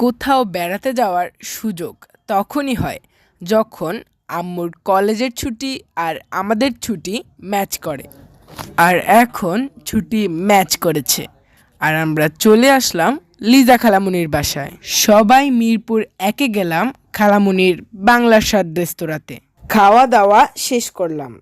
কোথাও বেড়াতে যাওয়ার সুযোগ তখনই হয় যখন আম্মুর কলেজের ছুটি আর আমাদের ছুটি ম্যাচ করে। আর এখন ছুটি ম্যাচ করেছে। আর আমরা চলে আসলাম লিজা খালামুনির বাসায়। সবাই মিরপুর একে গেলাম খালামুনির বাংলা স্বাদ রেস্তোরাঁতে। খাওয়া দাওয়া শেষ করলাম।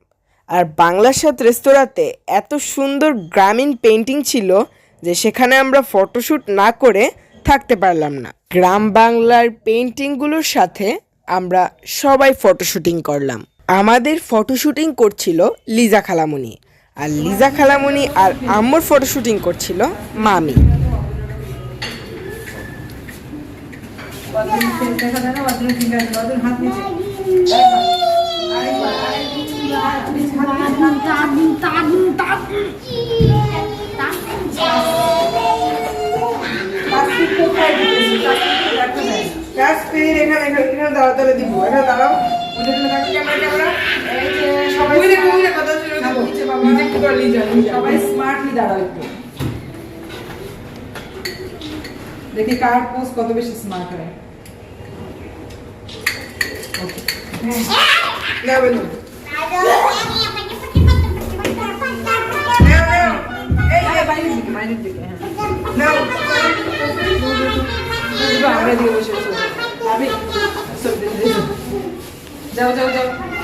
আর বাংলা স্বাদ রেস্তোরাঁতে এত সুন্দর গ্রামীণ পেন্টিং ছিল যে সেখানে আমরা ফটোশ্যুট না করে থাকতে পারলাম না গ্রাম বাংলার পেন্টিংগুলোর সাথে আমরা সবাই ফটোশুটিং করলাম আমাদের ফটোশুটিং করছিল লিজা খালামুনি আর লিজা খালামুনি আর আম্মুর ফটোশুটিং করছিল মামি এখানে এখানে দাঁড়াও তাহলে দিব। এখানে দাঁড়াও। সবাই স্মার্টলি দাঁড়াও একটু। দেখি কার পোস্ট কত বেশি স্মার্ট হয়। নাও বেলুন। আরে বাইরের দিকে বাইরের দিকে হ্যাঁ। নাও। আমরা দিয়ে বসে Sabi. Sabi. Jaw.